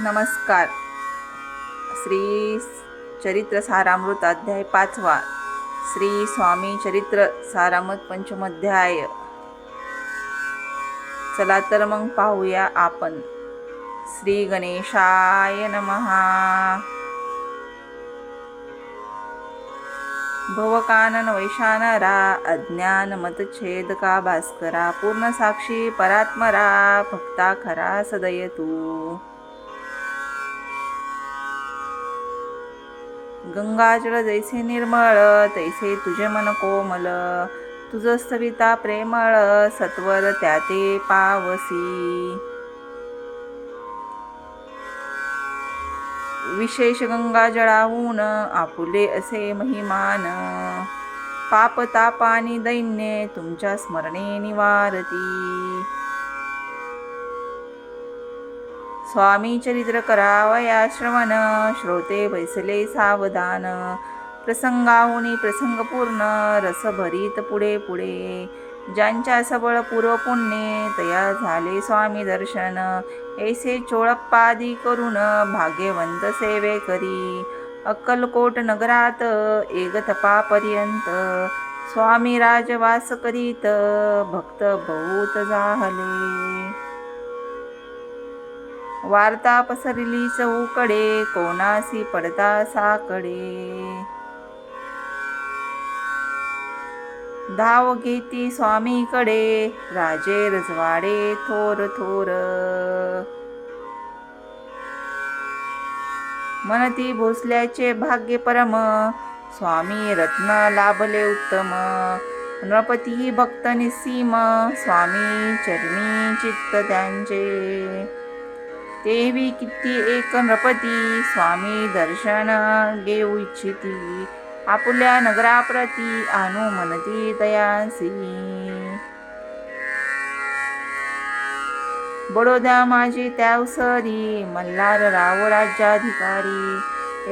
नमस्कार. श्री चरित्र सारामृत अध्याय पाचवा. श्री स्वामी चरित्र सारामृत पंचमध्याय चला तर मग पाहूया आपण. श्री गणेशाय नमहा भवकानन वैशानरा अज्ञान मतछेदका भास्करा पूर्ण साक्षी परात्मरा भक्ता खरा सदय गंगाजळ जैसे निर्मळ तैसे तुझे मन कोमल. तुझ सविता प्रेमळ सत्वर त्याते पावसी. विशेष गंगाजळाहून आपुले असे महिमान. पाप तापानी दैन्ये तुमच्या स्मरणे निवारती. स्वामी चरित्र करावया श्रवण श्रोते बैसले सावधान. प्रसंगाहुनी प्रसंगपूर्ण रस भरीत पुढे पुढे. ज्यांच्या सबळ पूर्व पुण्ये तया झाले स्वामी दर्शन. ऐसे चोळप्पादी करून भाग्यवंत सेवे करी. अक्कलकोट नगरात एकतपापर्यंत स्वामी राजवास करीत भक्त बहुत झाले वार्ता पसरली चौकडे कोणासी पडता साकडे? धाव घेती स्वामीकडे राजे रजवाडे थोर थोर. मनती भोसल्याचे भाग्य परम स्वामी रत्न लाभले उत्तम. नृपती भक्त निसीम स्वामी चरणी चित्त त्यांचे. देवी किती एक नृपती. स्वामी दर्शन घेऊ इच्छिती. आपुल्या नगराप्रती आणू मनती तयासी बडोदा माझी त्यावसरी मल्हार राव राज्याधिकारी.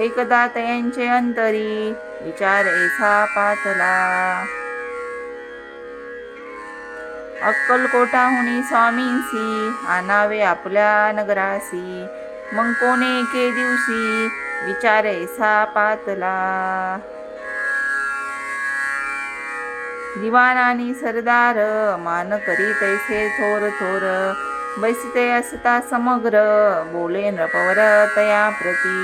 एकदा तयांचे अंतरी विचार ऐसा पातला. अक्कलकोटाहुनी स्वामींसी आनावे आपल्या नगरासी मग कोणे के दिवशी? विचारेसा पातला. दिवाणानी सरदार मान करी तैसे थोर थोर. बैसते असता समग्र बोले नृपवर तया प्रती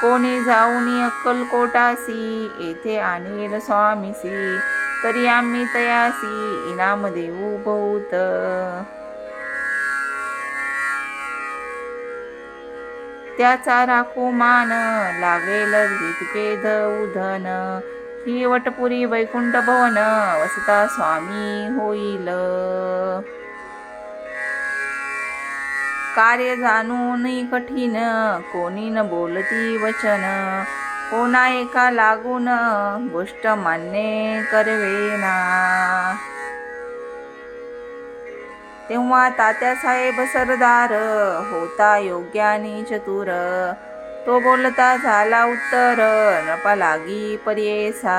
कोणी जाऊनी अक्कलकोटासी येथे आणील स्वामीसी तरी आम्ही तयासी इनाम देऊ बहुत त्याचा राखू मान लागेल जितके उधन. ही वटपुरी वैकुंठ भवन वसता स्वामी होईल. कार्य जाणून कठीण कोणी न बोलती वचन कोणा एका लागून गोष्ट मान्य करवेना. तेव्हा तात्यासाहेब सरदार होता योग्यानी चतुर तो बोलता झाला उत्तर नपा लागी पर्येसा.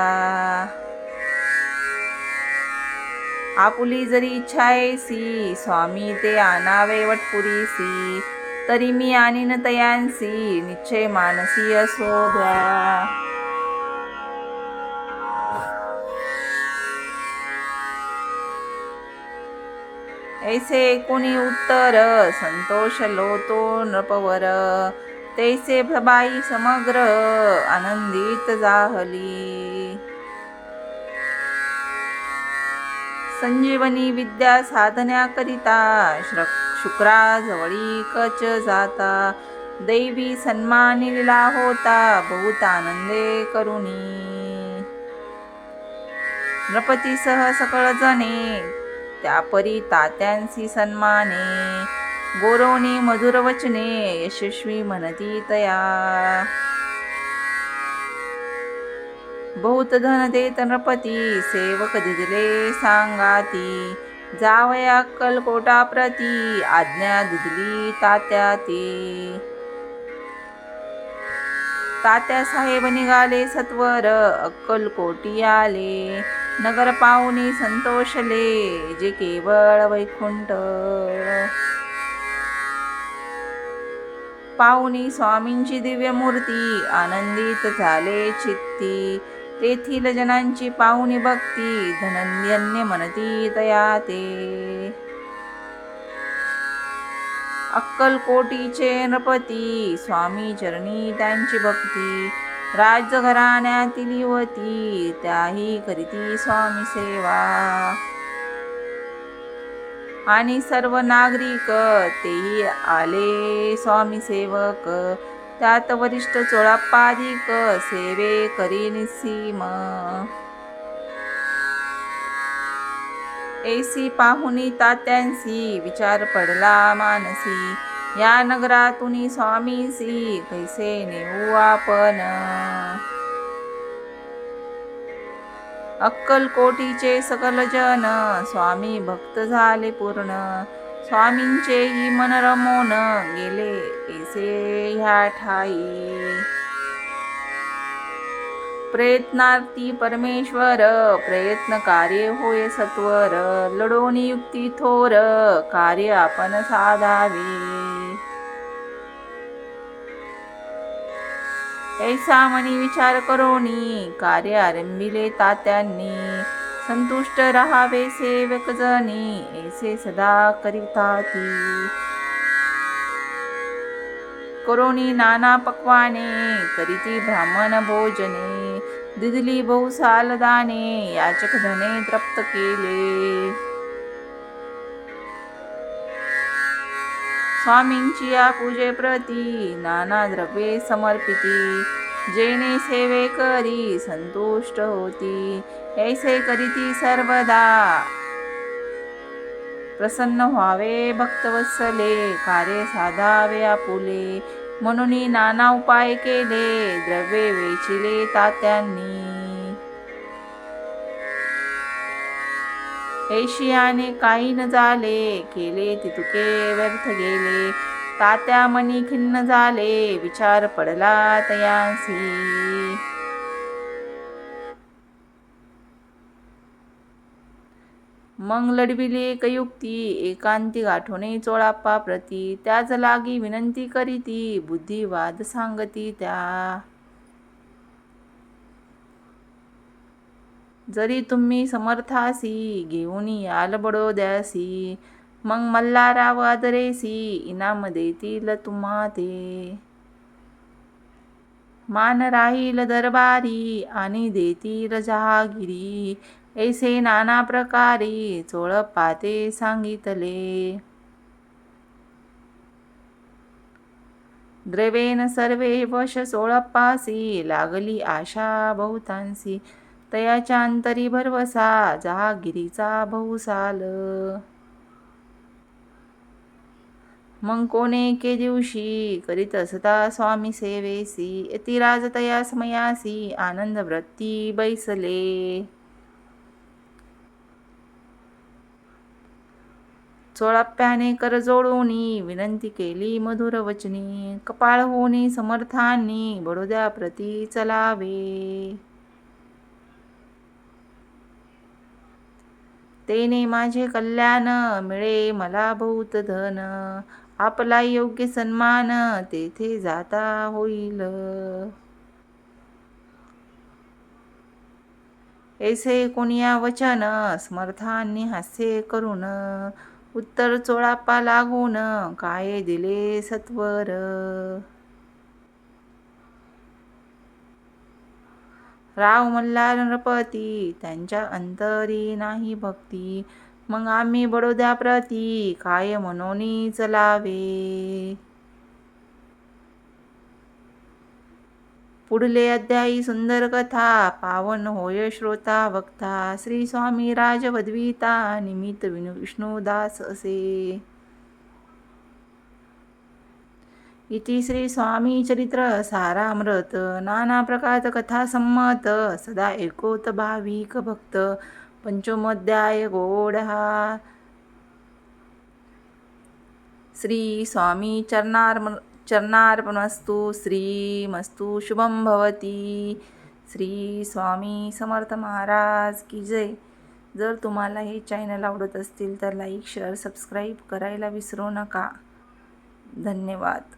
आपुली जरी इच्छायसी स्वामी ते आणावे वटपुरीसी तरी मी आणीन तयांसी निश्चय मानसी असो द्या ऐसे कोणी उत्तर संतोष लोतो नृपवर. तैसे प्रभाई समग्र आनंदित जाहली. संजीवनी विद्या साधण्याकरिता श्र शुक्राजवळी कच जाता दैवी सन्मानिला होता बहुत आनंदे करुणी नृपतीसह सकळ जणे त्यापरी तात्यांसी सन्माने गोरवणी मधुर वचने यशस्वी म्हणती तया. बहुत धन देत नृपती सेवक दिले सांगाती. जावया अक्कलकोटा प्रती आज्ञा दिदली तात्या ते तात्या साहेब निघाले सत्वर अक्कलकोटी आले. नगर पाहुनी संतोषले जे केवळ वैकुंठ. पाहुणी स्वामींची दिव्य मूर्ती आनंदित झाले चित्ती. तेथील जनांची पाहुणी भक्ती धनंजन्य म्हणती तया ते अक्कलकोटीचे नृपती स्वामी चरणी त्यांची भक्ती. राजघराण्यातील युवती त्याही करीती स्वामी सेवा. आणि सर्व नागरिक तेही आले स्वामी सेवक. त्यात वरिष्ठ चोळाप्पाधिक सेवे करी निसीम. एसी पाहुनी तात्यांसी विचार पडला मानसी. या नगरातून स्वामीसी कैसे नेऊ आपण? अक्कलकोटीचे सकल जन स्वामी भक्त झाले पूर्ण. स्वामींचेही मन रमोन गेले ऐसे ह्या ठाई. प्रयत्नार्थी परमेश्वर प्रयत्न कार्य होय सत्वर. लढोनी युक्ती थोर कार्य आपण साधावे. ऐसा मनी विचार करोनी कार्य आरंभिले तात्यांनी. संतुष्ट रहावे सेवक जनी ऐसे सदा करिता ती करोनी नाना पक्वाने करीती ब्राह्मण भोजने दिदली बहुसाल दाने याचक धने तृप्त केले। स्वामींची या पूजेप्रती नाना द्रव्ये समर्पिती। जेणे सेवे करी संतुष्ट होती. ऐसे करीती सर्वदा. प्रसन्न व्हावे भक्तवत्सले कार्य साधावे आपुले. म्हणून नाना उपाय केले द्रव्ये वेचिले तात्यांनी. ऐशियाने काही न झाले केले तितुके व्यर्थ गेले. तात्या मनी खिन्न झाले विचार पडला तयांसी. मग लढविले कयुक्ती एकांती गाठोने चोळाप्पा प्रती. त्याच लागी विनंती करीती बुद्धिवाद सांगती त्या. जरी तुम्ही समर्थासी घेऊन याल बडोद्यासी. मग मल्हाराव आदरेसी इनाम देतील तुम्हा ते मान राहील दरबारी आणि देतील जहागिरी. ऐसे नाना प्रकारी चोळपाते सांगितले. द्रवेन सर्वे वश सोळप्पासी लागली आशा बहुतांसी तयाच्या अंतरी भरवसा जहागिरीचा बहुसाल. मग कोणे के दिवशी करीत असता स्वामी सेवेसी यतिराज राजतया समयासी आनंद व्रती बैसले. चोळाप्याने कर जोडूनी विनंती केली मधुर वचनी कपाळ होनी समर्थांनी बडोद्या प्रती चलावे. तेने माझे कल्याण मिळे मला बहुत धन आपला योग्य सन्मान तेथे जाता होईल. ऐसे कोणिया वचन समर्थांनी हास्य करून उत्तर चोळापा लागून काय दिले सत्वर? राव मल्हार नृपती त्यांच्या अंतरी नाही भक्ती. मग आम्ही बडोद्या प्रती काय म्हणून चलावे? पुढले अध्यायी सुंदर कथा पावन होय श्रोता वक्ता श्री स्वामी राजवद्विता निमित्त विनु विष्णुदास असे. इति श्री स्वामी चरित्र सारामृत नाना प्रकार कथा संमत सदा एकोत भाविक भक्त पंचमोध्याय गोडहा। श्री स्वामी चरणार्म चरणार्पणस्तु श्रीमस्तु शुभं भवती। श्री स्वामी समर्थ महाराज की जय। जर तुम्हाला हे चॅनल आवडत असतील तर लाईक शेअर सबस्क्राईब करायला विसरू नका. धन्यवाद.